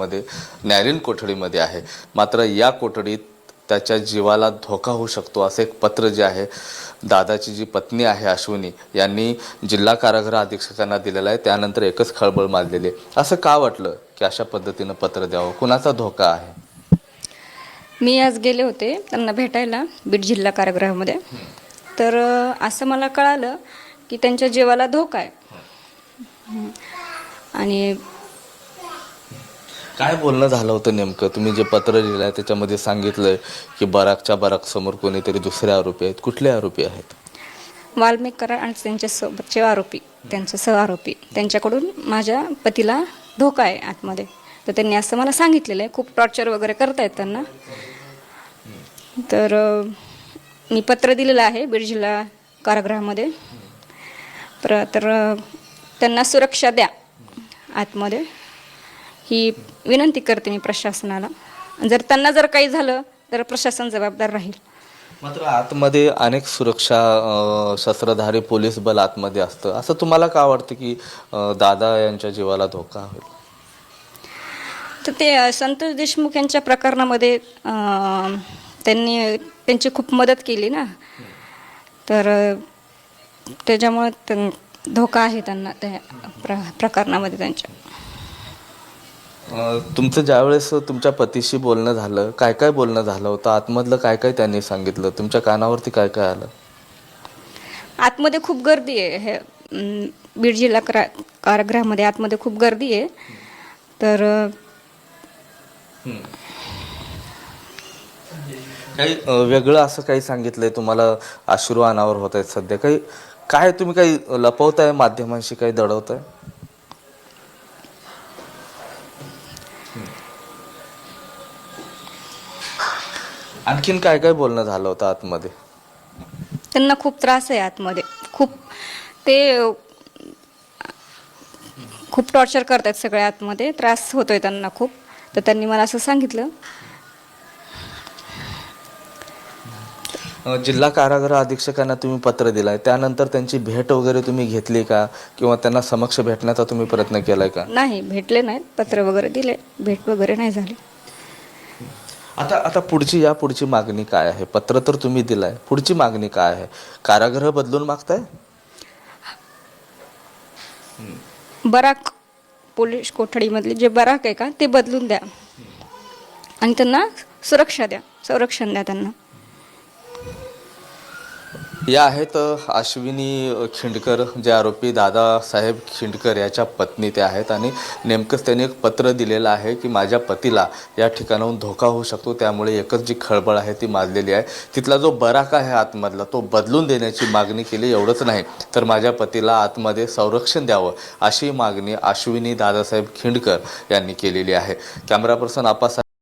मध्ये नॅरिन कोठडीमध्ये आहे. मात्र या कोठडीत त्याच्या जीवाला धोका होऊ शकतो असं एक पत्र जे आहे दादाची जी पत्नी आहे अश्विनी यांनी जिल्हा कारागृह अधीक्षकांना दिलेलं आहे. त्यानंतर एकच खळबळ माजलेली आहे. असं का वाटलं की अशा पद्धतीनं पत्र द्यावं? कुणाचा धोका आहे? मी आज गेले होते त्यांना भेटायला बीड जिल्हा कारागृहामध्ये. तर असं मला कळालं की त्यांच्या जीवाला धोका आहे. आणि काय बोलणं झालं होतं नेमकं? तुम्ही जे पत्र लिहिलं आहे त्याच्यामध्ये सांगितलंय की बराकच्या बराक समोर कोणीतरी दुसरे आरोपी आहेत. कुठले आरोपी आहेत? वाल्मिक आणि त्यांच्या सोबतचे आरोपी त्यांचे सहआरोपी त्यांच्याकडून माझ्या पतीला धोका आहे आतमध्ये. तर त्यांनी असं मला सांगितलेलं आहे. खूप टॉर्चर वगैरे करतायत त्यांना. तर मी पत्र दिलेलं आहे बीड जिल्हा कारागृहामध्ये. पर तर त्यांना सुरक्षा द्या आतमध्ये. ही विनंती करते मी प्रशासनाला. जर त्यांना जर काही झालं तर प्रशासन जबाबदार राहील. मात्र आतमध्ये अनेक सुरक्षा शस्त्रधारी पोलीस बल आतमध्ये असतं. असं तुम्हाला का वाटतं की दादा यांच्या जीवाला धोका होईल? तर ते संतोष देशमुख यांच्या प्रकरणामध्ये त्यांनी त्यांची खूप मदत केली ना. तर त्याच्यामुळे त्यां- धोका आहे त्यांना त्या प्र प्रकरणामध्ये त्यांच्या. तुमचं ज्यावेळेस तुमच्या पतीशी बोलणं झालं काय काय बोलणं झालं होतं? आतमधलं काय काय त्यांनी सांगितलं? तुमच्या कानावरती काय काय आलं? आतमध्ये खूप गर्दी आहे. हे बीड जिल्हा करा कारागृहामध्ये आतमध्ये खूप गर्दी आहे. तर काही अं, वेगळं असं काही सांगितलंय तुम्हाला? अश्रू अनावर होत आहेत सध्या. काही काय तुम्ही काही लपवताय? माध्यमांशी काही दडवताय? आणखीन काय काय बोलणं झालं होतं आतमध्ये? त्यांना खूप त्रास आहे आतमध्ये. खूप ते खूप टॉर्चर करतात सगळे आतमध्ये. त्रास होतोय त्यांना खूप. तर त्यांनी मला असं सांगितलं. अं, जिल्हा कारागृह अधीक्षकांना तुम्ही पत्र दिलाय. त्यानंतर त्यांची भेट वगैरे तुम्ही घेतली का? किंवा त्यांना समक्ष भेटण्याचा तुम्ही प्रयत्न केलाय का? नाही भेटले नाहीत. पत्र वगैरे दिले. भेट वगैरे नाही झाली. आता आता पुढची या पुढची मागणी काय आहे? पत्र तर तुम्ही दिलाय. पुढची मागणी काय आहे? कारागृह बदलून मागताय? बराक पोलीस कोठडीमधले जे बराक आहे का ते बदलून द्या. आणि त्यांना सुरक्षा द्या. संरक्षण द्या त्यांना. या आहेत अश्विनी खिंडकर जे आरोपी दादासाहेब खिंडकर याच्या पत्नी ते आहेत आणि नेमकंच त्यांनी एक पत्र दिलेलं आहे की माझ्या पतीला या ठिकाणाहून धोका होऊ शकतो. त्यामुळे एकच जी खळबळ आहे ती माजलेली आहे. तिथला जो बराका आहे आतमधला तो बदलून देण्याची मागणी केली एवढंच नाही. तर माझ्या पतीला आतमध्ये संरक्षण द्यावं अशी मागणी अश्विनी दादासाहेब खिंडकर यांनी केलेली आहे. Camera person Appasaheb